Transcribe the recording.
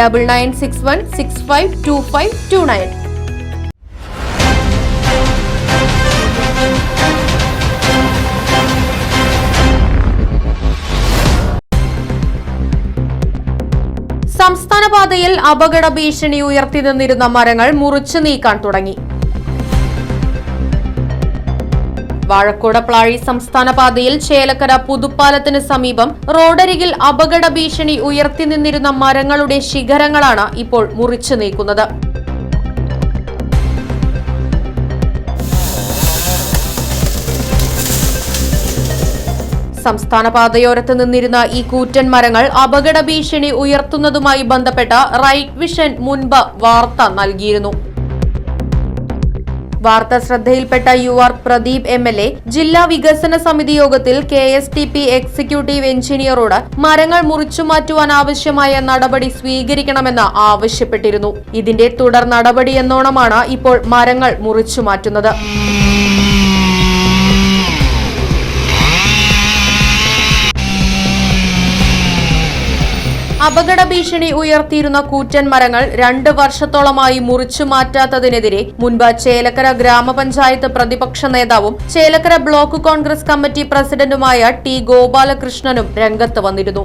double nine six one six five two five two nine സംസ്ഥാന പാതയിൽ അപകട ഭീഷണി ഉയർത്തി നിന്നിരുന്ന മരങ്ങൾ മുറിച്ചു നീക്കാൻ തുടങ്ങി. വാഴക്കോട് പ്ലാഴി സംസ്ഥാന പാതയിൽ ചേലക്കര പുതുപ്പാലത്തിന് സമീപം റോഡരികിൽ അപകട ഭീഷണി ഉയർത്തി നിന്നിരുന്ന മരങ്ങളുടെ ശിഖരങ്ങളാണ് ഇപ്പോൾ മുറിച്ചു നീക്കുന്നത്. സംസ്ഥാന പാതയോരത്ത് നിന്നിരുന്ന ഈ കൂറ്റൻ മരങ്ങൾ അപകട ഭീഷണി ഉയർത്തുന്നതുമായി ബന്ധപ്പെട്ട റൈറ്റ് വിഷൻ മുൻപ് വാർത്ത നൽകിയിരുന്നു. വാർത്ത ശ്രദ്ധയിൽപ്പെട്ട U R Pradeep M L A ജില്ലാ വികസന സമിതി യോഗത്തിൽ K S T P executive എഞ്ചിനീയറോട് മരങ്ങൾ മുറിച്ചു മാറ്റുവാൻ ആവശ്യമായ നടപടി സ്വീകരിക്കണമെന്ന് ആവശ്യപ്പെട്ടിരുന്നു. ഇതിന്റെ തുടർ നടപടി എന്നോണമാണ് ഇപ്പോൾ മരങ്ങൾ മുറിച്ചു അപകട ഭീഷണി ഉയർത്തിയിരുന്ന കൂറ്റൻ മരങ്ങൾ രണ്ട് വർഷത്തോളമായി മുറിച്ചു മാറ്റാത്തതിനെതിരെ മുൻപ് ചേലക്കര ഗ്രാമപഞ്ചായത്ത് പ്രതിപക്ഷ നേതാവും ചേലക്കര ബ്ലോക്ക് കോൺഗ്രസ് കമ്മിറ്റി പ്രസിഡന്റുമായ ടി ഗോപാലകൃഷ്ണനും രംഗത്ത് വന്നിരുന്നു.